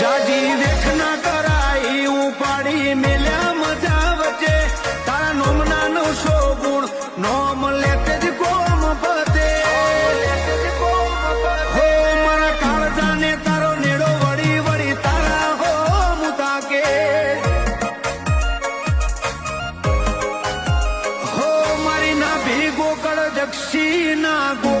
જાજી વેખના કરાઈ, ઉપાડી મેલ્યા મજા વચ્ચે. તારા નોમના નવસો ગુણ નોમ લેતે જ કોમ પતે. હો, મારા કાળજાને તારો નેડો વળી વળી તારા હો મુતા કે હો, મારી ના ભીગો કળ જક્ષી ના ગો